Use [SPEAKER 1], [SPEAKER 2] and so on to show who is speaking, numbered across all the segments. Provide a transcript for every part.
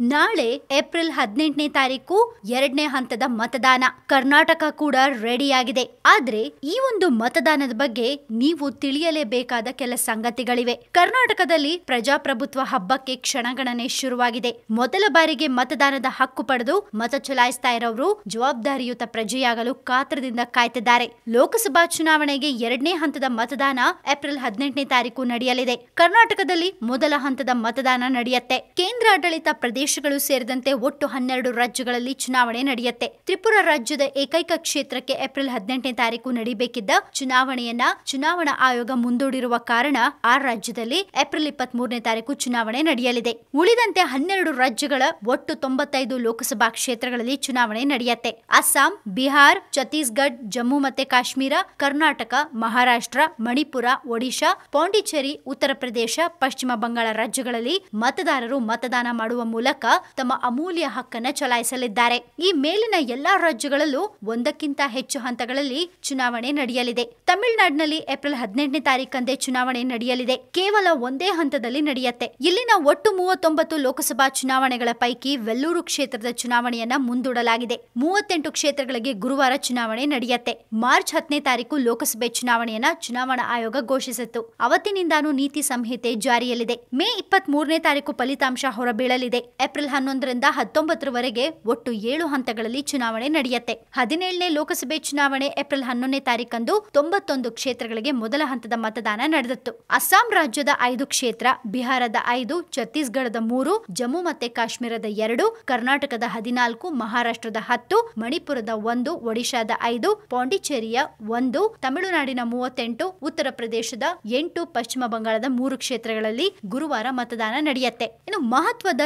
[SPEAKER 1] ನಾಳೆ ಏಪ್ರಿಲ್ ಹದಿನೆಂಟನೇ ತಾರೀಕು ಎರಡನೇ ಹಂತದ ಮತದಾನ. ಕರ್ನಾಟಕ ಕೂಡ ರೆಡಿಯಾಗಿದೆ. ಆದ್ರೆ ಈ ಒಂದು ಮತದಾನದ ಬಗ್ಗೆ ನೀವು ತಿಳಿಯಲೇಬೇಕಾದ ಕೆಲ ಸಂಗತಿಗಳಿವೆ. ಕರ್ನಾಟಕದಲ್ಲಿ ಪ್ರಜಾಪ್ರಭುತ್ವ ಹಬ್ಬಕ್ಕೆ ಕ್ಷಣಗಣನೆ ಶುರುವಾಗಿದೆ. ಮೊದಲ ಬಾರಿಗೆ ಮತದಾನದ ಹಕ್ಕು ಪಡೆದು ಮತ ಚಲಾಯಿಸ್ತಾ ಇರೋರು ಜವಾಬ್ದಾರಿಯುತ ಪ್ರಜೆಯಾಗಲು ಕಾತ್ರದಿಂದ ಕಾಯ್ತಿದ್ದಾರೆ. ಲೋಕಸಭಾ ಚುನಾವಣೆಗೆ ಎರಡನೇ ಹಂತದ ಮತದಾನ ಏಪ್ರಿಲ್ ಹದಿನೆಂಟನೇ ತಾರೀಕು ನಡೆಯಲಿದೆ. ಕರ್ನಾಟಕದಲ್ಲಿ ಮೊದಲ ಹಂತದ ಮತದಾನ ನಡೆಯುತ್ತೆ. ಕೇಂದ್ರಾಡಳಿತ ಪ್ರದೇಶಗಳು ಸೇರಿದಂತೆ ಒಟ್ಟು ಹನ್ನೆರಡು ರಾಜ್ಯಗಳಲ್ಲಿ ಚುನಾವಣೆ ನಡೆಯುತ್ತೆ. ತ್ರಿಪುರ ರಾಜ್ಯದ ಏಕೈಕ ಕ್ಷೇತ್ರಕ್ಕೆ ಏಪ್ರಿಲ್ ಹದಿನೆಂಟನೇ ತಾರೀಕು ನಡೀಬೇಕಿದ್ದ ಚುನಾವಣೆಯನ್ನ ಚುನಾವಣಾ ಆಯೋಗ ಮುಂದೂಡಿರುವ ಕಾರಣ ಆ ರಾಜ್ಯದಲ್ಲಿ ಏಪ್ರಿಲ್ ಇಪ್ಪತ್ತ್ ಮೂರನೇ ತಾರೀಕು ಚುನಾವಣೆ ನಡೆಯಲಿದೆ. ಉಳಿದಂತೆ ಹನ್ನೆರಡು ರಾಜ್ಯಗಳ ಒಟ್ಟು ತೊಂಬತ್ತೈದು ಲೋಕಸಭಾ ಕ್ಷೇತ್ರಗಳಲ್ಲಿ ಚುನಾವಣೆ ನಡೆಯುತ್ತೆ. ಅಸ್ಸಾಂ, ಬಿಹಾರ್, ಛತ್ತೀಸ್ಗಢ, ಜಮ್ಮು ಮತ್ತೆ ಕಾಶ್ಮೀರ, ಕರ್ನಾಟಕ, ಮಹಾರಾಷ್ಟ್ರ, ಮಣಿಪುರ, ಒಡಿಶಾ, ಪಾಂಡಿಚೇರಿ, ಉತ್ತರ ಪ್ರದೇಶ, ಪಶ್ಚಿಮ ಬಂಗಾಳ ರಾಜ್ಯಗಳಲ್ಲಿ ಮತದಾರರು ಮತದಾನ ಮಾಡುವ ಮೂಲಕ ತಮ್ಮ ಅಮೂಲ್ಯ ಹಕ್ಕನ್ನ ಚಲಾಯಿಸಲಿದ್ದಾರೆ. ಈ ಮೇಲಿನ ಎಲ್ಲಾ ರಾಜ್ಯಗಳಲ್ಲೂ ಒಂದಕ್ಕಿಂತ ಹೆಚ್ಚು ಹಂತಗಳಲ್ಲಿ ಚುನಾವಣೆ ನಡೆಯಲಿದೆ. ತಮಿಳುನಾಡಿನಲ್ಲಿ ಏಪ್ರಿಲ್ ಹದಿನೆಂಟನೇ ತಾರೀಕಂದೇ ಚುನಾವಣೆ ನಡೆಯಲಿದೆ. ಕೇವಲ ಒಂದೇ ಹಂತದಲ್ಲಿ ನಡೆಯುತ್ತೆ. ಇಲ್ಲಿನ ಒಟ್ಟು ಮೂವತ್ತೊಂಬತ್ತು ಲೋಕಸಭಾ ಚುನಾವಣೆಗಳ ಪೈಕಿ ವೆಲ್ಲೂರು ಕ್ಷೇತ್ರದ ಚುನಾವಣೆಯನ್ನ ಮುಂದೂಡಲಾಗಿದೆ. ಮೂವತ್ತೆಂಟು ಕ್ಷೇತ್ರಗಳಿಗೆ ಗುರುವಾರ ಚುನಾವಣೆ ನಡೆಯುತ್ತೆ. ಮಾರ್ಚ್ ಹತ್ತನೇ ತಾರೀಕು ಲೋಕಸಭೆ ಚುನಾವಣೆಯನ್ನ ಚುನಾವಣಾ ಆಯೋಗ ಘೋಷಿಸಿತ್ತು. ಅವತ್ತಿನಿಂದಾನು ನೀತಿ ಸಂಹಿತೆ ಜಾರಿಯಲ್ಲಿದೆ. ಮೇ ಇಪ್ಪತ್ತ್ ಮೂರನೇ ತಾರೀಕು ಫಲಿತಾಂಶ ಹೊರಬೀಳಲಿದೆ. ಏಪ್ರಿಲ್ ಹನ್ನೊಂದರಿಂದ ಹತ್ತೊಂಬತ್ತರವರೆಗೆ ಒಟ್ಟು ಏಳು ಹಂತಗಳಲ್ಲಿ ಚುನಾವಣೆ ನಡೆಯುತ್ತೆ. ಹದಿನೇಳನೇ ಲೋಕಸಭೆ ಚುನಾವಣೆ ಏಪ್ರಿಲ್ ಹನ್ನೊಂದನೇ ತಾರೀಕಂದು ತೊಂಬತ್ತೊಂದು ಕ್ಷೇತ್ರಗಳಿಗೆ ಮೊದಲ ಹಂತದ ಮತದಾನ ನಡೆದಿತ್ತು. ಅಸ್ಸಾಂ ರಾಜ್ಯದ ಐದು ಕ್ಷೇತ್ರ, ಬಿಹಾರದ ಐದು, ಛತ್ತೀಸ್ಗಢದ ಮೂರು, ಜಮ್ಮು ಮತ್ತೆ ಕಾಶ್ಮೀರದ ಎರಡು, ಕರ್ನಾಟಕದ ಹದಿನಾಲ್ಕು, ಮಹಾರಾಷ್ಟ್ರದ ಹತ್ತು, ಮಣಿಪುರದ ಒಂದು, ಒಡಿಶಾದ ಐದು, ಪಾಂಡಿಚೇರಿಯ ಒಂದು, ತಮಿಳುನಾಡಿನ ಮೂವತ್ತೆಂಟು, ಉತ್ತರ ಪ್ರದೇಶದ ಎಂಟು, ಪಶ್ಚಿಮ ಬಂಗಾಳದ ಮೂರು ಕ್ಷೇತ್ರಗಳಲ್ಲಿ ಗುರುವಾರ ಮತದಾನ ನಡೆಯುತ್ತೆ. ಇನ್ನು ಮಹತ್ವದ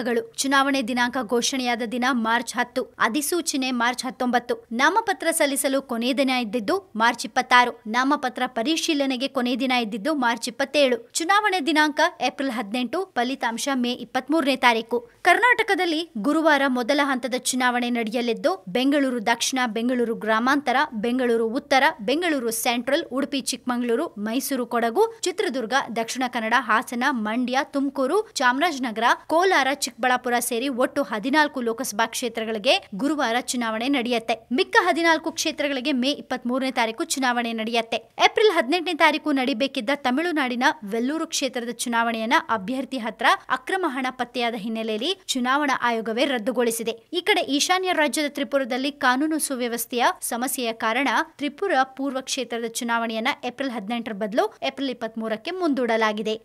[SPEAKER 1] ದಿನಾಂಕಗಳು. ಚುನಾವಣೆ ದಿನಾಂಕ ಘೋಷಣೆಯಾದ ದಿನ ಮಾರ್ಚ್ ಹತ್ತು, ಅಧಿಸೂಚನೆ ಮಾರ್ಚ್ ಹತ್ತೊಂಬತ್ತು. ನಾಮಪತ್ರ ಸಲ್ಲಿಸಲು ಕೊನೆ ದಿನ ಇದ್ದಿದ್ದು ಮಾರ್ಚ್ ಇಪ್ಪತ್ತಾರು. ನಾಮಪತ್ರ ಪರಿಶೀಲನೆಗೆ ಕೊನೆ ದಿನ ಇದ್ದಿದ್ದು ಮಾರ್ಚ್ ಇಪ್ಪತ್ತೇಳು. ಚುನಾವಣೆ ದಿನಾಂಕ ಏಪ್ರಿಲ್ ಹದಿನೆಂಟು, ಫಲಿತಾಂಶ ಮೇ ಇಪ್ಪತ್ಮೂರನೇ ತಾರೀಕು. ಕರ್ನಾಟಕದಲ್ಲಿ ಗುರುವಾರ ಮೊದಲ ಹಂತದ ಚುನಾವಣೆ ನಡೆಯಲಿದ್ದು, ಬೆಂಗಳೂರು ದಕ್ಷಿಣ, ಬೆಂಗಳೂರು ಗ್ರಾಮಾಂತರ, ಬೆಂಗಳೂರು ಉತ್ತರ, ಬೆಂಗಳೂರು ಸೆಂಟ್ರಲ್, ಉಡುಪಿ, ಚಿಕ್ಕಮಗಳೂರು, ಮೈಸೂರು ಕೊಡಗು, ಚಿತ್ರದುರ್ಗ, ದಕ್ಷಿಣ ಕನ್ನಡ, ಹಾಸನ, ಮಂಡ್ಯ, ತುಮಕೂರು, ಚಾಮರಾಜನಗರ, ಕೋಲಾರ ಚಿಕ್ಕಬಳ್ಳಾಪುರ ಸೇರಿ ಒಟ್ಟು ಹದಿನಾಲ್ಕು ಲೋಕಸಭಾ ಕ್ಷೇತ್ರಗಳಿಗೆ ಗುರುವಾರ ಚುನಾವಣೆ ನಡೆಯುತ್ತೆ. ಮಿಕ್ಕ ಹದಿನಾಲ್ಕು ಕ್ಷೇತ್ರಗಳಿಗೆ ಮೇ ಇಪ್ಪತ್ತ್ ಮೂರನೇ ತಾರೀಕು ಚುನಾವಣೆ ನಡೆಯುತ್ತೆ. ಏಪ್ರಿಲ್ ಹದಿನೆಂಟನೇ ತಾರೀಕು ನಡೀಬೇಕಿದ್ದ ತಮಿಳುನಾಡಿನ ವೆಲ್ಲೂರು ಕ್ಷೇತ್ರದ ಚುನಾವಣೆಯನ್ನ ಅಭ್ಯರ್ಥಿ ಹತ್ರ ಅಕ್ರಮ ಹಣ ಪತ್ತೆಯಾದ ಹಿನ್ನೆಲೆಯಲ್ಲಿ ಚುನಾವಣಾ ಆಯೋಗವೇ ರದ್ದುಗೊಳಿಸಿದೆ. ಈ ಕಡೆ ಈಶಾನ್ಯ ರಾಜ್ಯದ ತ್ರಿಪುರದಲ್ಲಿ ಕಾನೂನು ಸುವ್ಯವಸ್ಥೆಯ ಸಮಸ್ಯೆಯ ಕಾರಣ ತ್ರಿಪುರ ಪೂರ್ವ ಕ್ಷೇತ್ರದ ಚುನಾವಣೆಯನ್ನ ಏಪ್ರಿಲ್ ಹದಿನೆಂಟರ ಬದಲು ಏಪ್ರಿಲ್ ಇಪ್ಪತ್ತ್ ಮೂರಕ್ಕೆ ಮುಂದೂಡಲಾಗಿದೆ.